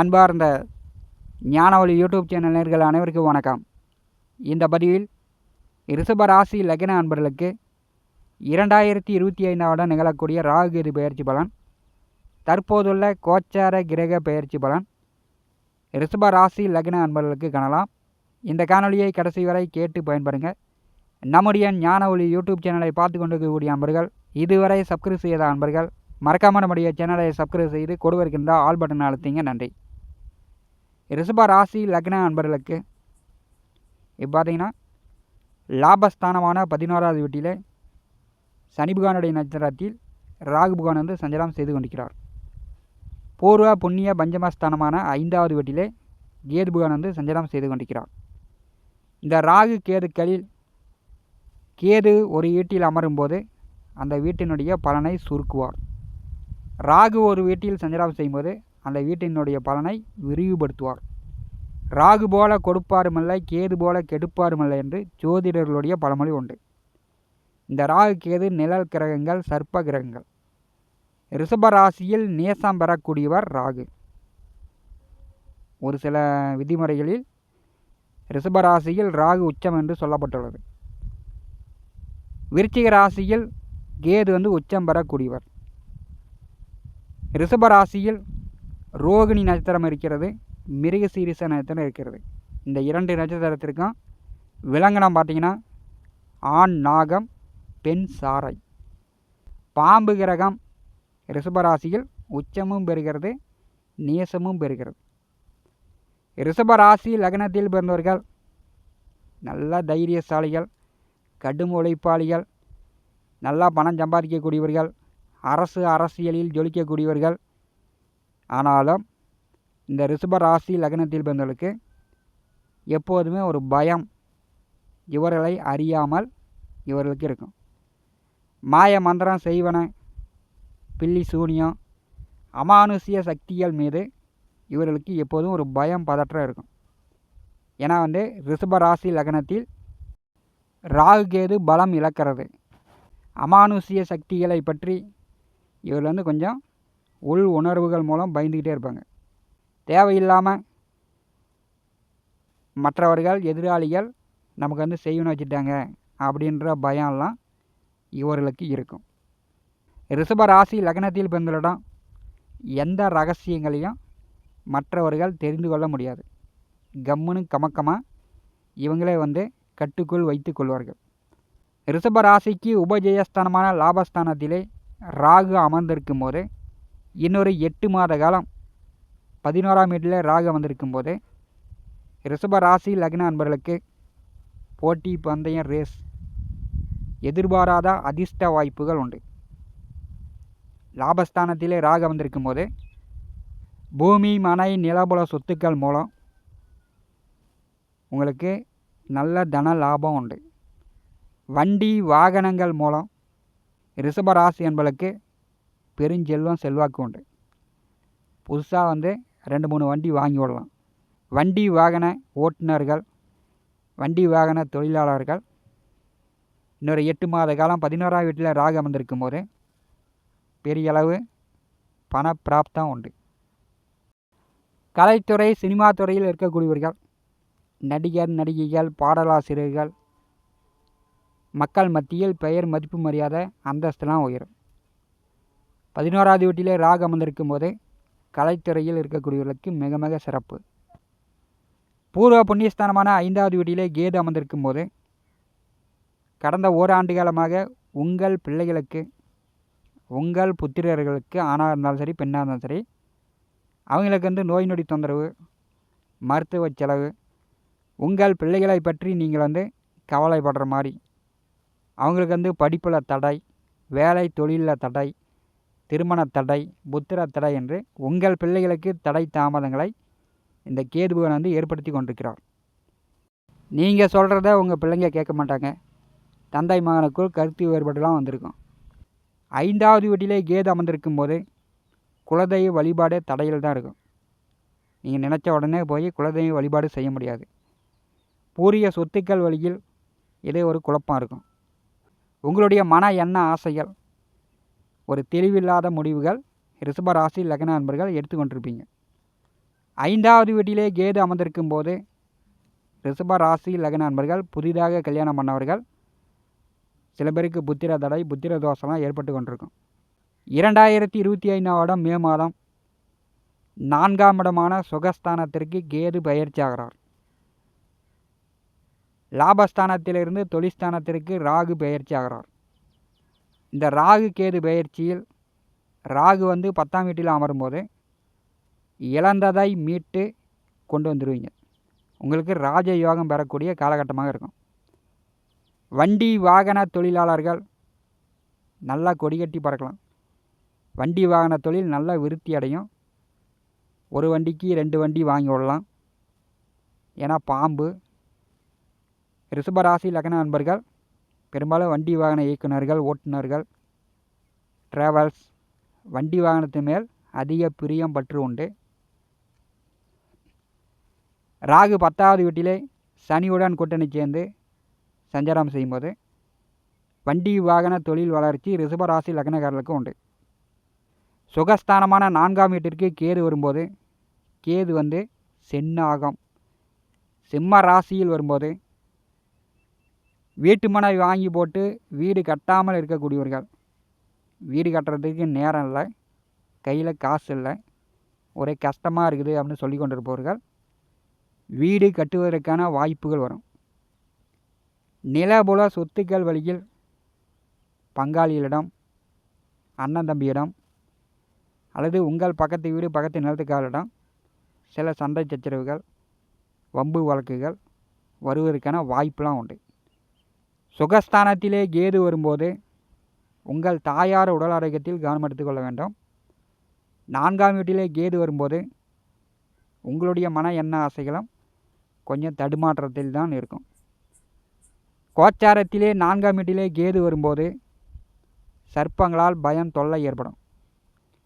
அன்பார்ந்த ஞானவழி YouTube channel நேர்கள் அனைவருக்கும் வணக்கம். இந்த பதிவில் ரிஷப ராசி லக்ன அன்பர்களுக்கு இரண்டாயிரத்தி இருபத்தி ஐந்தாவடம் நிகழக்கூடிய ராகு பயிற்சி பெயர்ச்சி பலன் தற்போதுள்ள கோச்சார கிரக பெயர்ச்சி பலன் ரிஷப ராசி லக்ன அன்பர்களுக்கு காணலாம். இந்த காணொலியை கடைசி வரை கேட்டு பயன்படுங்க நம்முடைய ஞான ஒளி யூடியூப் சேனலை பார்த்து கொண்டிருக்கக்கூடிய அன்பர்கள் இதுவரை சப்ஸ்கிரைப் செய்யாத அன்பர்கள் மறக்காமல் நம்முடைய சேனலை சப்ஸ்கிரைப் செய்து கொடுவருக்கின்ற ஆல் பட்டன் அழுத்திங்க. நன்றி. ரிஷப ராசி லக்ன அன்பர்களுக்கு இப்போ பார்த்தீங்கன்னா லாபஸ்தானமான பதினோராவது வீட்டில் சனி புகானுடைய நட்சத்திரத்தில் ராகு புகான் வந்து சஞ்சலம் செய்து கொண்டிருக்கிறார். பூர்வ புண்ணிய பஞ்சமஸ்தானமான ஐந்தாவது வீட்டிலே கேது புகான் வந்து சஞ்சலம் செய்து கொண்டிருக்கிறார். இந்த ராகு கேதுக்களில் கேது ஒரு வீட்டில் அமரும்போது அந்த வீட்டினுடைய பலனை சுருக்குவார். ராகு ஒரு வீட்டில் சஞ்சலம் செய்யும்போது அந்த வீட்டினுடைய பலனை விரிவுபடுத்துவார். ராகு போல கொடுப்பாருமில்லை கேது போல கெடுப்பாருமில்லை என்று ஜோதிடர்களுடைய பழமொழி உண்டு. இந்த ராகு கேது நிழல் கிரகங்கள் சர்ப்ப கிரகங்கள். ரிஷப ராசியில் நேசம் பெறக்கூடியவர் ராகு. ஒரு சில விதிமுறைகளில் ரிஷப ராசியில் ராகு உச்சம் என்று சொல்லப்பட்டுள்ளது. விருச்சிக ராசியில் கேது வந்து உச்சம் பெறக்கூடியவர். ரிஷப ராசியில் ரோகிணி நட்சத்திரம் இருக்கிறது மிருகசீரிச நட்சத்திரம் இருக்கிறது. இந்த இரண்டு நட்சத்திரத்திற்கும் விலங்கினம் பார்த்தீங்கன்னா ஆண் நாகம் பெண் சாரை பாம்பு கிரகம் ரிஷபராசியில் உச்சமும் பெறுகிறது நேசமும் பெறுகிறது. ரிஷபராசி லக்னத்தில் பிறந்தவர்கள் நல்ல தைரியசாலிகள் கடும் உழைப்பாளிகள் நல்லா பணம் சம்பாதிக்கக்கூடியவர்கள் அரசு அரசியலில் ஜொலிக்கக்கூடியவர்கள் ஆனாலும் இந்த ரிஷப ராசி லக்னத்தில் பிறந்தவர்களுக்கு எப்போதுமே ஒரு பயம் இவர்களை அறியாமல் இவர்களுக்கு இருக்கும். மாய மந்திரம் செய்வன பில்லி சூனியம் அமானுஷ்ய சக்திகள் மீது இவர்களுக்கு எப்போதும் ஒரு பயம் பதற்றம் இருக்கும். ஏன்னா வந்து ரிஷப ராசி லக்னத்தில் ராகு கேது பலம் இழக்கிறது. அமானுஷ்ய சக்திகளை பற்றி இவர் வந்து கொஞ்சம் உள் உணர்வுகள் மூலம் பயந்துக்கிட்டே இருப்பாங்க. தேவையில்லாமல் மற்றவர்கள் எதிராளிகள் நமக்கு வந்து செய்யணும் வச்சுட்டாங்க அப்படின்ற பயம்லாம் இவர்களுக்கு இருக்கும். ரிஷப ராசி லக்னத்தில் பிறந்தவரிடம் எந்த ரகசியங்களையும் மற்றவர்கள் தெரிந்து கொள்ள முடியாது. கம்முன்னு கமக்கமாக இவங்களே வந்து கட்டுக்குள் வைத்து கொள்வார்கள். ரிஷப ராசிக்கு உபஜயஸ்தானமான லாபஸ்தானத்திலே ராகு அமர்ந்திருக்கும் போது இன்னொரு எட்டு மாத காலம் பதினோராம் வீட்டில் ராக வந்திருக்கும் போது ரிஷப ராசி லக்ன அன்பர்களுக்கு போட்டி பந்தயம் ரேஸ் எதிர்பாராத அதிர்ஷ்ட வாய்ப்புகள் உண்டு. லாபஸ்தானத்திலே ராக வந்திருக்கும் போது பூமி மனை நிலபுல சொத்துக்கள் மூலம் உங்களுக்கு நல்ல தன லாபம் உண்டு. வண்டி வாகனங்கள் மூலம் ரிஷபராசி என்பளுக்கு பெருஞ்செல்வம் செல்வாக்கு உண்டு. புதுசாக வந்து ரெண்டு மூணு வண்டி வாங்கி விடலாம் வண்டி வாகன ஓட்டுநர்கள் வண்டி வாகன தொழிலாளர்கள் இன்னொரு எட்டு மாத காலம் பதினோராம் வீட்டில் ராகு அமர்ந்திருக்கும் போது பெரிய அளவு பண பிராப்தம் உண்டு. கலைத்துறை சினிமா துறையில் இருக்கக்கூடியவர்கள் நடிகர் நடிகைகள் பாடலாசிரியர்கள் மக்கள் மத்தியில் பெயர் மதிப்பு மரியாதை அந்தஸ்துலாம் உயரும். பதினோராவது வீட்டிலே ராகு அமர்ந்திருக்கும் போது கலைத்துறையில் இருக்கக்கூடியவர்களுக்கு மிக மிக சிறப்பு. பூர்வ புண்ணியஸ்தானமான ஐந்தாவது வீட்டிலே கேது அமர்ந்திருக்கும் போது கடந்த ஓராண்டு காலமாக உங்கள் பிள்ளைகளுக்கு உங்கள் புத்திரர்களுக்கு ஆணாக இருந்தாலும் சரி பெண்ணாக இருந்தாலும் சரி அவங்களுக்கு வந்து நோய் நொடி தொந்தரவு மருத்துவ செலவு உங்கள் பிள்ளைகளை பற்றி நீங்கள் வந்து கவலைப்படுற மாதிரி அவங்களுக்கு வந்து படிப்பில் தடை வேலை தொழிலில் தடை திருமண தடை புத்திர தடை என்று உங்கள் பிள்ளைகளுக்கு தடை தாமதங்களை இந்த கேதுபகன் வந்து ஏற்படுத்தி கொண்டிருக்கிறார். நீங்கள் சொல்கிறத உங்கள் பிள்ளைங்க கேட்க மாட்டாங்க. தந்தை மகனுக்குள் கருத்து வேறுபாடுலாம் வந்திருக்கும். ஐந்தாவது வீட்டிலே கேது அமர்ந்திருக்கும் போது குலதெய்வ வழிபாடு தடையில் தான் இருக்கும். நீங்கள் நினச்ச உடனே போய் குலதெய்வ வழிபாடு செய்ய முடியாது. பூரிய சொத்துக்கள் வழியில் இதே ஒரு குழப்பம் இருக்கும். உங்களுடைய மன எண்ண ஆசைகள் ஒரு தெளிவில்லாத முடிவுகள் ரிஷபராசி லக்ன அன்பர்கள் எடுத்துக்கொண்டிருப்பீங்க. ஐந்தாவது வீட்டிலே கேது அமர்ந்திருக்கும் போது ரிஷப ராசி லக்ன நண்பர்கள் புதிதாக கல்யாணம் பண்ணவர்கள் சில பேருக்கு புத்திர தடை புத்திர தோஷம்லாம் ஏற்பட்டு கொண்டிருக்கும். இரண்டாயிரத்தி இருபத்தி ஐந்தாம் மே மாதம் நான்காம் இடமான சுகஸ்தானத்திற்கு கேது பயிற்சி ஆகிறார். லாபஸ்தானத்திலிருந்து தொழிற்ஸ்தானத்திற்கு ராகு பயிற்சி ஆகிறார். இந்த ராகு கேது பயிற்சியில் ராகு வந்து பத்தாம் வீட்டில் அமரும்போது இழந்ததை மீட்டு கொண்டு வந்துடுவீங்க உங்களுக்கு ராஜ யோகம் பெறக்கூடிய காலகட்டமாக இருக்கும். வண்டி வாகன தொழிலாளர்கள் நல்லா கொடிகட்டி பறக்கலாம். வண்டி வாகன தொழில் நல்லா விருத்தி அடையும். ஒரு வண்டிக்கு ரெண்டு வண்டி வாங்கி விடலாம் ஏன்னா பாம்பு ரிஷபராசி லக்ன நண்பர்கள் பெரும்பாலும் வண்டி வாகன இயக்குநர்கள் ஓட்டுநர்கள் ட்ராவல்ஸ் வண்டி வாகனத்து மேல் அதிக பிரியம் பற்று உண்டு. ராகு பத்தாவது வீட்டிலே சனியுடன் கூட்டணி சேர்ந்து சஞ்சாரம் செய்யும்போது வண்டி வாகன தொழில் வளர்ச்சி ரிஷபராசி லக்னக்காரர்களுக்கு உண்டு. சுகஸ்தானமான நான்காம் வீட்டிற்கு கேது வரும்போது கேது வந்து சென்னாகம். சிம்ம ராசியில் வரும்போது வீட்டு மனை வாங்கி போட்டு வீடு கட்டாமல் இருக்கக்கூடியவர்கள். வீடு கட்டுறதுக்கு நேரம் இல்லை. கையில் காசு இல்லை. ஒரே கஷ்டமாக இருக்குது அப்படின்னு சொல்லி கொண்டிருப்பவர்கள் வீடு கட்டுவதற்கான வாய்ப்புகள் வரும். நிலபுல சொத்துக்கள் வழியில் பங்காளிகளிடம் அண்ணன் தம்பியிடம் அல்லது உங்கள் பக்கத்து வீடு பக்கத்து நிலத்துக்காரிடம் சில சண்டை சச்சரவுகள் வம்பு வழக்குகள் வருவதற்கான வாய்ப்பெலாம் உண்டு. சுகஸ்தானத்திலே கேது வரும்போது உங்கள் தாயார் உடல் ஆரோக்கியத்தில் கவனம் எடுத்துக்கொள்ள வேண்டும். நான்காம் வீட்டிலே கேது வரும்போது உங்களுடைய மன எண்ண ஆசைகளும் கொஞ்சம் தடுமாற்றத்தில் தான் இருக்கும். கோச்சாரத்திலே நான்காம் வீட்டிலே கேது வரும்போது சர்ப்பங்களால் பயம் தொல்லை ஏற்படும்.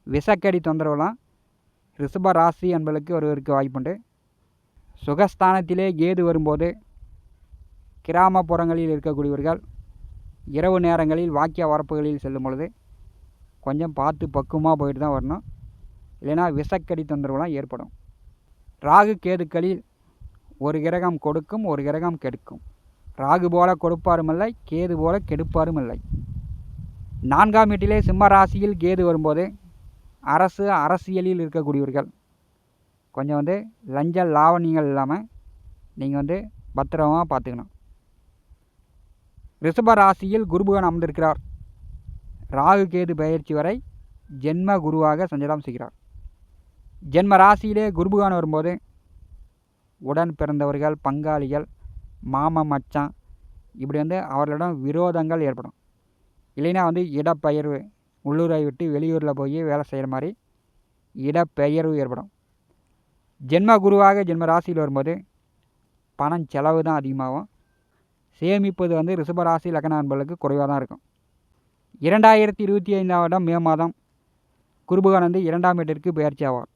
விஷக்கடி தொந்தரவுலாம் ரிஷப ராசி என்பதற்கு ஒருவருக்கு வாய்ப்புண்டு. சுகஸ்தானத்திலே கேது வரும்போது கிராமப்புறங்களில் இருக்கக்கூடியவர்கள் இரவு நேரங்களில் வாக்கிய வரப்புகளில் செல்லும் பொழுது கொஞ்சம் பார்த்து பக்குவமாக போயிட்டு தான் வரணும். இல்லைன்னா விசக்கடி தொந்தரவுலாம் ஏற்படும். ராகு கேதுக்களில் ஒரு கிரகம் கொடுக்கும் ஒரு கிரகம் கெடுக்கும். ராகு போல கொடுப்பாரும் இல்லை கேது போல கெடுப்பாரும் இல்லை. நான்காம் வீட்டிலே சிம்ம ராசியில் கேது வரும்போது அரசு அரசியலில் இருக்கக்கூடியவர்கள் கொஞ்சம் வந்து லஞ்ச லாவணியங்கள் இல்லாமல் நீங்கள் வந்து பத்திரமாக பார்த்துக்கணும். ரிஷப ராசியில் குருபகன் அமர்ந்திருக்கிறார். ராகு கேது பயிற்சி வரை ஜென்ம குருவாக சஞ்சாரம் செய்கிறார். ஜென்ம ராசியிலே குருபகான் வரும்போது உடன் பிறந்தவர்கள் பங்காளிகள் மாம மச்சான் இப்படி வந்து அவர்களிடம் விரோதங்கள் ஏற்படும். இல்லைன்னா வந்து இடப்பெயர்வு உள்ளூரை விட்டு வெளியூரில் போய் வேலை செய்கிற மாதிரி இடப்பெயர்வு ஏற்படும். ஜென்ம குருவாக ஜென்ம ராசியில் வரும்போது பணம் செலவு தான் அதிகமாகும். சேமிப்பது வந்து ரிஷபராசி லக்ன நண்பர்களுக்கு குறைவாக தான் இருக்கும். இரண்டாயிரத்தி இருபத்தி ஐந்தாம் வருடம் மே மாதம் குருபகான் வந்து இரண்டாம் வீட்டிற்கு பயிற்சி ஆவார்.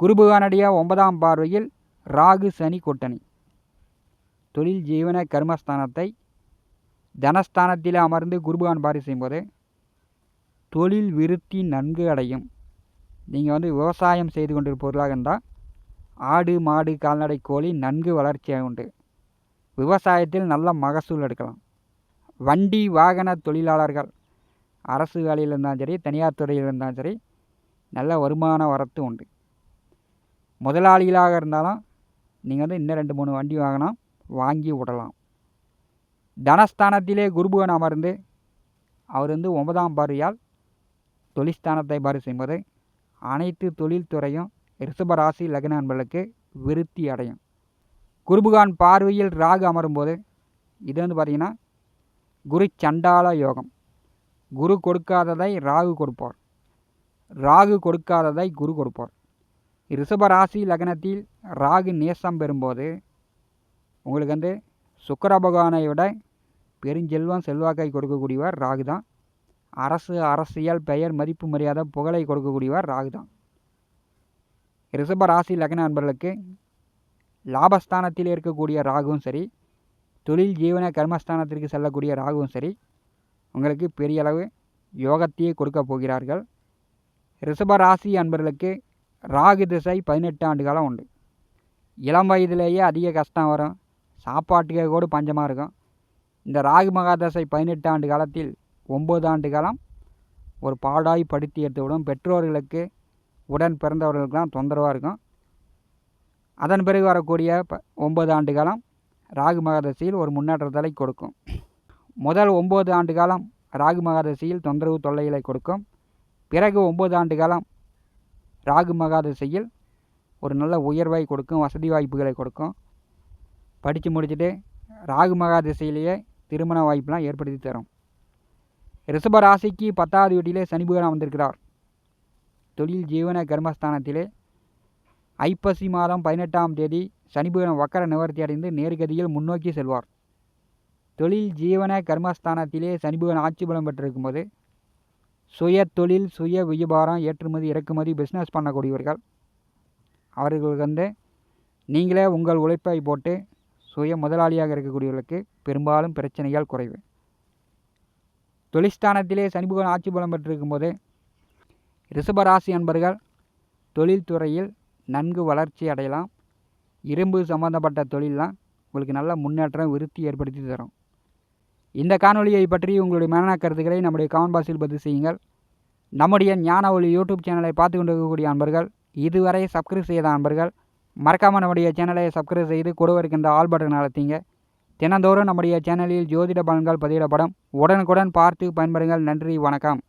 குருபகானுடைய ஒன்பதாம் பார்வையில் ராகு சனி கூட்டணி. தொழில் ஜீவன கர்மஸ்தானத்தை தனஸ்தானத்தில் அமர்ந்து குருபகான் பாரி செய்யும்போது தொழில் விருத்தி நன்கு அடையும். நீங்கள் வந்து விவசாயம் செய்து கொண்டிருப்பவர்களாக இருந்தால் ஆடு மாடு கால்நடை கோழி நன்கு வளர்ச்சியாக உண்டு. விவசாயத்தில் நல்ல மகசூல் எடுக்கலாம். வண்டி வாகன தொழிலாளர்கள் அரசு வேலையில் இருந்தாலும் சரி தனியார் துறையில் இருந்தாலும் சரி நல்ல வருமான வரத்து உண்டு. முதலாளிகளாக இருந்தாலும் நீங்கள் வந்து இன்னும் ரெண்டு மூணு வண்டி வாங்கினா வாங்கி விடலாம். தனஸ்தானத்திலே குருபுவன் அமர்ந்து அவர் வந்து ஒன்பதாம் பாரியால் தொழிற்ஸ்தானத்தை பாரு செய்யும்போது அனைத்து தொழில்துறையும் ரிஷபராசி லக்ன அன்பர்களுக்கு விருத்தி அடையும். குருபுகான் பார்வையில் ராகு அமரும்போது இது வந்து பார்த்திங்கன்னா குரு சண்டால யோகம். குரு கொடுக்காததை ராகு கொடுப்பார். ராகு கொடுக்காததை குரு கொடுப்பார். ரிஷபராசி லக்னத்தில் ராகு நேசம் பெறும்போது உங்களுக்கு வந்து சுக்கர பகவானை விட பெருஞ்செல்வம் செல்வாக்கை கொடுக்கக்கூடியவர் ராகு தான். அரசு அரசியல் பெயர் மதிப்பு மரியாதை புகழை கொடுக்கக்கூடியவர் ராகு தான். ரிஷப ராசி லக்ன நண்பர்களுக்கு லாபஸ்தானத்தில் இருக்கக்கூடிய ராகுவும் சரி தொழில் ஜீவன கர்மஸ்தானத்திற்கு செல்லக்கூடிய ராகுவும் சரி உங்களுக்கு பெரிய அளவு யோகத்தையே கொடுக்க போகிறார்கள். ரிஷப ராசி அன்பர்களுக்கு ராகு திசை பதினெட்டு ஆண்டு காலம் உண்டு. இளம் வயதிலேயே அதிக கஷ்டம் வரும். சாப்பாட்டுக்கே கூட பஞ்சமாக இருக்கும். இந்த ராகு மகாதசை பதினெட்டு ஆண்டு காலத்தில் ஒம்பது ஆண்டு காலம் ஒரு பாடாய் படுத்தி எடுத்துவிடும். பெற்றோர்களுக்கு உடன் பிறந்தவர்களுக்கெல்லாம் தொந்தரவாக இருக்கும். அதன் பிறகு வரக்கூடிய ப ஒம்பது ஆண்டு காலம் ராகு மகாதசையில் ஒரு முன்னேற்றத்தை கொடுக்கும். முதல் ஒம்பது ஆண்டு காலம் ராகு மகாதசையில் தொந்தரவு தொல்லைகளை கொடுக்கும். பிறகு ஒம்பது ஆண்டு காலம் ராகு மகாதசையில் ஒரு நல்ல உயர்வை கொடுக்கும் வசதி வாய்ப்புகளை கொடுக்கும். படித்து முடிச்சுட்டு ராகு மகாதசையிலேயே திருமண வாய்ப்பெலாம் ஏற்படுத்தி தரும். ரிஷப ராசிக்கு பத்தாவது வீட்டிலே சனி பகவான் வந்திருக்கிறார் தொழில் ஜீவன கர்மஸ்தானத்திலே ஐப்பசி மாதம் பதினெட்டாம் தேதி சனி வக்கர நிவர்த்தி அடைந்து நேர்கதியில் முன்னோக்கி செல்வார். தொழில் ஜீவன கர்மஸ்தானத்திலே சனி பகவான் ஆட்சி பலம் பெற்றிருக்கும்போது சுய தொழில் சுய வியாபாரம் ஏற்றுமதி இறக்குமதி பிஸ்னஸ் பண்ணக்கூடியவர்கள் அவர்களுக்கு வந்து நீங்களே உங்கள் உழைப்பை போட்டு சுய முதலாளியாக இருக்கக்கூடியவர்களுக்கு பெரும்பாலும் பிரச்சனைகள் குறைவு. தொழிற்ஸ்தானத்திலே சனிபுகன் ஆட்சி பலம் பெற்றிருக்கும் போது ரிஷபராசி அன்பர்கள் தொழில்துறையில் நன்கு வளர்ச்சி அடையலாம். இரும்பு சம்மந்தப்பட்ட தொழிலெலாம் உங்களுக்கு நல்ல முன்னேற்றம் விருத்தி ஏற்படுத்தி தரும். இந்த காணொலியை பற்றி உங்களுடைய மேலான கருத்துக்களை நம்முடைய கமெண்ட் பாக்ஸில் பதிவு செய்யுங்கள். நம்முடைய ஞான ஒளி யூடியூப் சேனலை பார்த்து கொண்டு இருக்கக்கூடிய அன்பர்கள் இதுவரை சப்ஸ்கிரைப் செய்த அன்பர்கள் மறக்காமல் நம்முடைய சேனலை சப்ஸ்கிரைப் செய்து கூட இருக்கின்ற ஆல் பட்டன் அழுத்திங்க. தினந்தோறும் நம்முடைய சேனலில் ஜோதிட பலன்கள் பதிவிடப்படும். உடனுக்குடன் பார்த்து பயன்படுங்கள் நன்றி வணக்கம்.